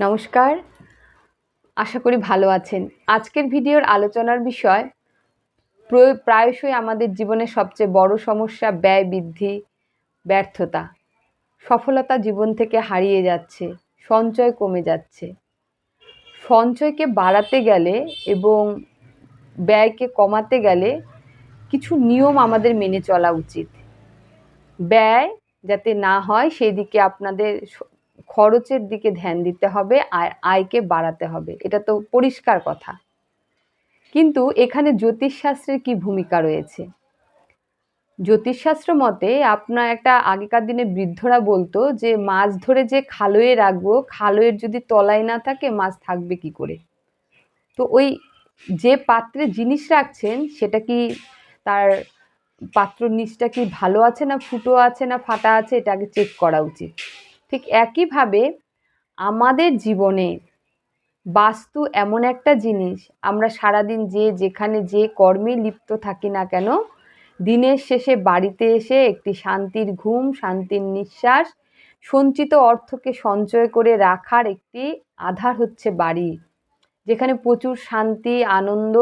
নমস্কার। আশা করি ভালো আছেন। আজকের ভিডিওর আলোচনার বিষয় প্র- প্রায়শই আমাদের জীবনের সবচেয়ে বড় সমস্যা ব্যয় বৃদ্ধি, ব্যর্থতা। সফলতা জীবন থেকে হারিয়ে যাচ্ছে, সঞ্চয় কমে যাচ্ছে। সঞ্চয়কে বাড়াতে গেলে এবং ব্যয়কে কমাতে গেলে কিছু নিয়ম আমাদের মেনে চলা উচিত। ব্যয় যাতে না হয় সেই দিকে আপনাদের খরচের দিকে ধ্যান দিতে হবে আর আয়কে বাড়াতে হবে। এটা তো পরিষ্কার কথা। কিন্তু এখানে জ্যোতিষশাস্ত্রের কি ভূমিকা রয়েছে? জ্যোতিষশাস্ত্র মতে আপনার একটা আগেকার দিনে বৃদ্ধরা বলতো যে, মাছ ধরে যে খালোয়ে রাখব, খালোয়ের যদি তলায় না থাকে, মাছ থাকবে কি করে? তো ওই যে পাত্রে জিনিস রাখছেন, সেটা কি তার পাত্র নিচটা কি ভালো আছে না ফুটো আছে না ফাটা আছে, এটা আগে চেক করা উচিত। ঠিক একইভাবে আমাদের জীবনে বাস্তু এমন একটা জিনিস, আমরা সারাদিন যে যেখানে যে কর্মে লিপ্ত থাকি না কেন, দিনের শেষে বাড়িতে এসে একটি শান্তির ঘুম, শান্তির নিঃশ্বাস, সঞ্চিত অর্থকে সঞ্চয় করে রাখার একটি আধার হচ্ছে বাড়ি, যেখানে প্রচুর শান্তি, আনন্দ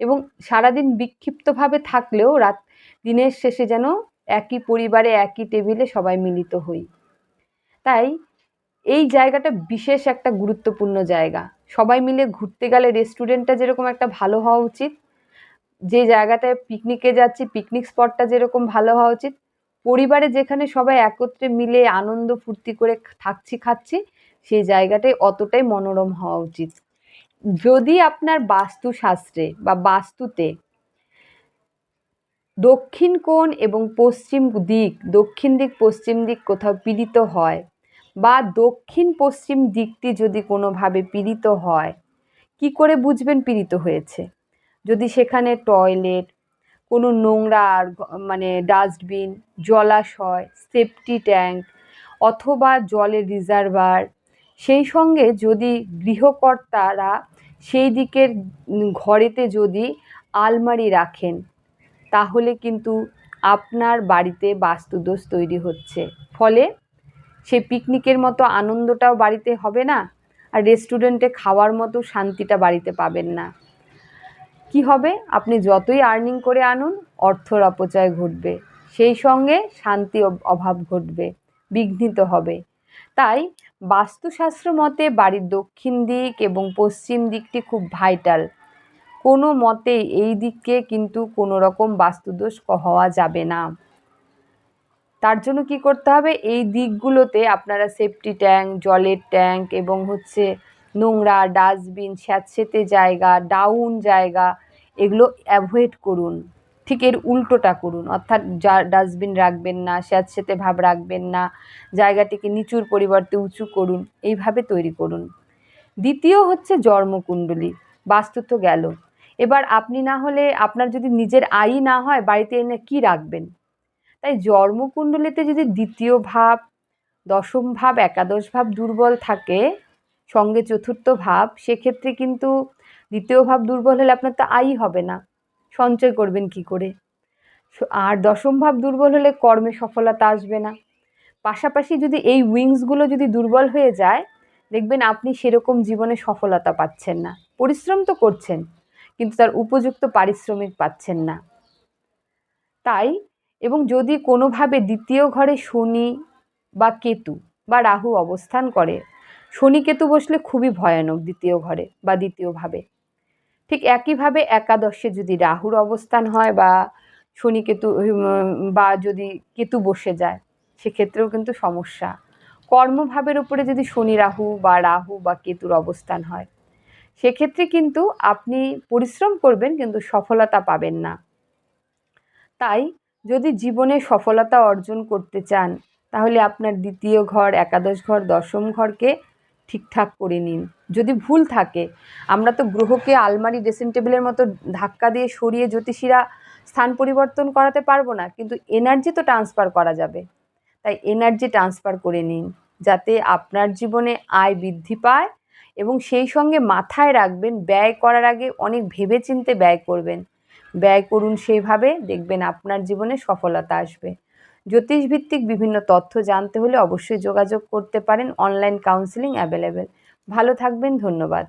এবং সারাদিন বিক্ষিপ্তভাবে থাকলেও রাত দিনের শেষে যেন একই পরিবারে, একই টেবিলে সবাই মিলিত হই। তাই এই জায়গাটা বিশেষ একটা গুরুত্বপূর্ণ জায়গা। সবাই মিলে ঘুরতে গেলে রেস্টুরেন্টটা যেরকম একটা ভালো হওয়া উচিত, যে জায়গাটায় পিকনিকে যাচ্ছি পিকনিক স্পটটা যেরকম ভালো হওয়া উচিত, পরিবারে যেখানে সবাই একত্রে মিলে আনন্দ ফুর্তি করে থাকছি খাচ্ছি, সেই জায়গাটাই অতটাই মনোরম হওয়া উচিত। যদি আপনার বাস্তুশাস্ত্রে বা বাস্তুতে দক্ষিণ কোণ এবং পশ্চিম দিক, দক্ষিণ দিক, পশ্চিম দিক কোথাও পীড়িত হয় বা দক্ষিণ পশ্চিম দিকটি যদি কোনোভাবে পীড়িত হয়, কি করে বুঝবেন পীড়িত হয়েছে? যদি সেখানে টয়লেট, কোনো নোংরা আর মানে ডাস্টবিন, জলাশয়, সেফটি ট্যাঙ্ক অথবা জলের রিজার্ভার, সেই সঙ্গে যদি গৃহকর্তারা সেই দিকের ঘরেতে যদি আলমারি রাখেন, তাহলে কিন্তু আপনার বাড়িতে বাস্তুদোষ তৈরি হচ্ছে। ফলে সেই পিকনিকের মতো আনন্দটাও বাড়িতে হবে না আর রেস্টুরেন্টে খাওয়ার মতো শান্তিটা বাড়িতে পাবেন না। কি হবে? আপনি যতই আর্নিং করে আনুন, অর্থর অপচয় ঘটবে। সেই সঙ্গে শান্তি অভাব ঘটবে, বিঘ্নিত হবে। তাই বাস্তুশাস্ত্র মতে বাড়ির দক্ষিণ দিক এবং পশ্চিম দিকটি খুব ভাইটাল কোনো মতে এই দিককে কিন্তু কোনো রকম বাস্তুদোষ হওয়া যাবে না। তার জন্য কি করতে হবে? এই দিকগুলোতে আপনারা সেফটি ট্যাঙ্ক জলের ট্যাঙ্ক এবং হচ্ছে নোংরা ডাস্টবিন স্যাঁতসেঁতে জায়গা ডাউন জায়গা এগুলো অ্যাভয়েড করুন। ঠিক এর উল্টোটা করুন। অর্থাৎ যা ডাস্টবিন রাখবেন না, স্যাঁতসেঁতে ভাব রাখবেন না, জায়গাটিকে নিচুর পরিবর্তে উঁচু করুন, এইভাবে তৈরি করুন। দ্বিতীয় হচ্ছে জন্মকুণ্ডলী বাস্তু তো গেল। এবার আপনি না হলে আপনার যদি নিজের আয়ই না হয়, বাড়িতে এনে কি রাখবেন? তাই জন্মকুণ্ডলিতে যদি দ্বিতীয় ভাব, দশম ভাব, একাদশ ভাব দুর্বল থাকে, সঙ্গে চতুর্থ ভাব, সেক্ষেত্রে কিন্তু দ্বিতীয় ভাব দুর্বল হলে আপনার তো আয়ই হবে না। সঞ্চয় করবেন কি করে? আর দশম ভাব দুর্বল হলে কর্মে সফলতা আসবে না। পাশাপাশি যদি এই উইংসগুলো যদি দুর্বল হয়ে যায়, দেখবেন আপনি সেরকম জীবনে সফলতা পাচ্ছেন না। পরিশ্রম তো করছেন, কিন্তু তার উপযুক্ত পারিশ্রমিক পাচ্ছেন না। তাই এবং যদি কোনোভাবে দ্বিতীয় ঘরে শনি বা কেতু বা রাহু অবস্থান করে, শনি কেতু বসলে খুবই ভয়ানক দ্বিতীয় ঘরে বা দ্বিতীয়ভাবে। ঠিক একইভাবে একাদশে যদি রাহুর অবস্থান হয় বা শনি কেতু বা যদি কেতু বসে যায়, সেক্ষেত্রেও কিন্তু সমস্যা। কর্মভাবের উপরে যদি শনি রাহু বা রাহু বা কেতুর অবস্থান হয়, সেক্ষেত্রে কিন্তু আপনি পরিশ্রম করবেন কিন্তু সফলতা পাবেন না। তাই যদি জীবনে সফলতা অর্জন করতে চান, তাহলে আপনার দ্বিতীয় ঘর, একাদশ ঘর, দশম ঘরকে ঠিকঠাক করে নিন। যদি ভুল থাকে, আমরা তো গ্রহকে আলমারি, ড্রেসিং টেবিলের মতো ধাক্কা দিয়ে সরিয়ে জ্যোতিষীরা স্থান পরিবর্তন করাতে পারব না, কিন্তু এনার্জি তো ট্রান্সফার করা যাবে। তাই এনার্জি ট্রান্সফার করে নিন, যাতে আপনার জীবনে আয় বৃদ্ধি পায় এবং সেই সঙ্গে মাথায় রাখবেন, ব্যয় করার আগে অনেক ভেবেচিন্তে ব্যয় করবেন। ব্যয় করুন সেইভাবে দেখবেন আপনার জীবনে সফলতা আসবে। জ্যোতিষভিত্তিক বিভিন্ন তথ্য জানতে হলে অবশ্যই যোগাযোগ করতে পারেন, অনলাইন কাউন্সিলিং অ্যাভেলেবেল ভালো থাকবেন, ধন্যবাদ।